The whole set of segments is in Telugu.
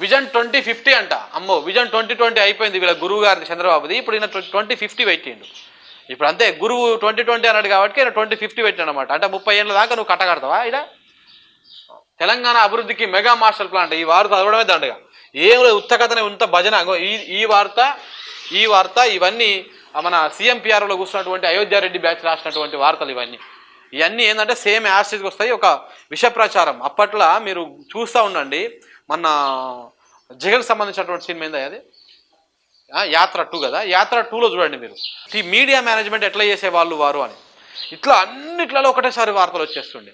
విజన్ ట్వంటీ ఫిఫ్టీ అంట. అమ్మో విజన్ ట్వంటీ ట్వంటీ అయిపోయింది వీళ్ళ గురువు గారిది చంద్రబాబుది. ఇప్పుడు ఈయన ట్వంటీ ఫిఫ్టీ పెట్టిండు. ఇప్పుడు అంతే గురువు ట్వంటీ ట్వంటీ అన్నాడు కాబట్టి ఈయన ట్వంటీ ఫిఫ్టీ పెట్టాడు అనమాట అంటే ముప్పై ఏళ్ళ దాకా నువ్వు కట్టగడతావా ఇడ తెలంగాణ అభివృద్ధికి మెగా మాస్టర్ ప్లాన్ ఈ వార్త చదవడమే దండగా. ఏం లేదు ఉత్తకథనే ఉంత భజన. ఈ ఈ వార్త ఈ వార్త ఇవన్నీ మన మన సీఎంపీఆర్లో కూర్చున్నటువంటి అయోధ్యారెడ్డి బ్యాచ్ రాసినటువంటి వార్తలు ఇవన్నీ. ఇవన్నీ ఏంటంటే సేమ్ యాసిడ్కి వస్తాయి. ఒక విష ప్రచారం అప్పట్లో మీరు చూస్తూ ఉండండి మన జగన్ సంబంధించినటువంటి సినిమా ఏందా అది? యాత్ర టూ కదా? యాత్ర టూలో చూడండి మీరు. ఈ మీడియా మేనేజ్మెంట్ ఎట్లా చేసేవాళ్ళు వారు అని. ఇట్లా అన్నిట్లలో ఒకటేసారి వార్తలు వచ్చేస్తుండే.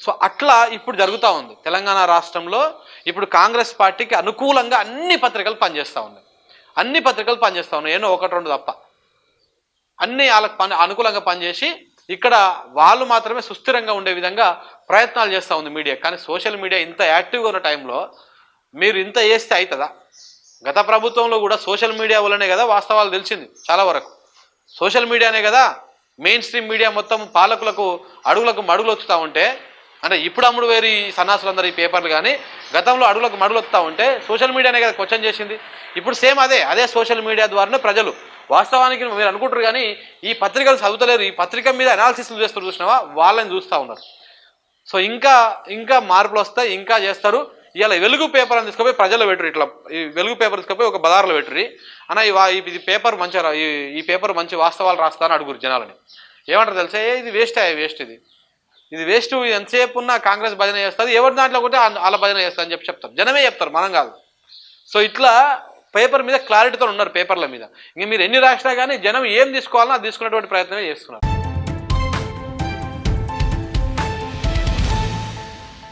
సో అట్లా ఇప్పుడు జరుగుతూ ఉంది. తెలంగాణ రాష్ట్రంలో ఇప్పుడు కాంగ్రెస్ పార్టీకి అనుకూలంగా అన్ని పత్రికలు పనిచేస్తూ ఉన్నాయి. అన్ని పత్రికలు పనిచేస్తూ ఉన్నాయి. ఏమో ఒకటి రెండు తప్ప. అన్ని వాళ్ళకి పని అనుకూలంగా పనిచేసి ఇక్కడ వాళ్ళు మాత్రమే సుస్థిరంగా ఉండే విధంగా ప్రయత్నాలు చేస్తూ ఉంది మీడియా. కానీ సోషల్ మీడియా ఇంత యాక్టివ్గా ఉన్న టైంలో మీరు ఇంత చేస్తే అవుతుందా గత ప్రభుత్వంలో కూడా సోషల్ మీడియా వల్లనే కదా వాస్తవాలు తెలిసింది చాలా వరకు. సోషల్ మీడియానే కదా మెయిన్ స్ట్రీమ్ మీడియా మొత్తం పాలకులకు అడుగులకు మడుగులు వస్తూ ఉంటే అంటే ఇప్పుడు అమ్ముడు వేరు ఈ సన్నాసులందరూ ఈ పేపర్లు కానీ గతంలో అడుగులకు మడుగులు వస్తూ ఉంటే సోషల్ మీడియానే కదా క్వశ్చన్ చేసింది. ఇప్పుడు సేమ్ అదే అదే సోషల్ మీడియా ద్వారానే ప్రజలు వాస్తవానికి మీరు అనుకుంటారు కానీ ఈ పత్రికలు చదువుతలేరు ఈ పత్రిక మీద అనాలిసిస్లు చేస్తారు చూసినావా? వాళ్ళని చూస్తూ ఉన్నారు. సో ఇంకా ఇంకా మార్పులు వస్తాయి ఇంకా చేస్తారు. ఇలా వెలుగు పేపర్ అని తీసుకుపోయి ప్రజలు పెట్టురు ఇట్లా. ఈ వెలుగు పేపర్ తీసుకుపోయి ఒక బజార్లో పెట్టుర్రి. అన్న ఇది పేపర్ మంచిగా రా- ఈ ఈ పేపర్ మంచి వాస్తవాలు రాస్తా అని అడుగురు జనాలని. ఏమంటారు తెలుసా? ఏ ఇది వేస్ట్ అయ్యే వేస్ట్ ఇది? ఇది వేస్ట్ ఎంతసేపు ఉన్నా కాంగ్రెస్ భజన చేస్తుంది ఎవరి దాంట్లో ఒకటి వాళ్ళ భజన చేస్తా అని చెప్పి చెప్తారు. జనమే చెప్తారు మనం కాదు. సో ఇట్లా పేపర్ మీద క్లారిటీతో ఉన్నారు పేపర్ల మీద. ఇంక మీరు ఎన్ని రాసినా కానీ జనం ఏం తీసుకోవాలన్నా అది తీసుకునేటువంటి ప్రయత్నమే చేస్తున్నారు.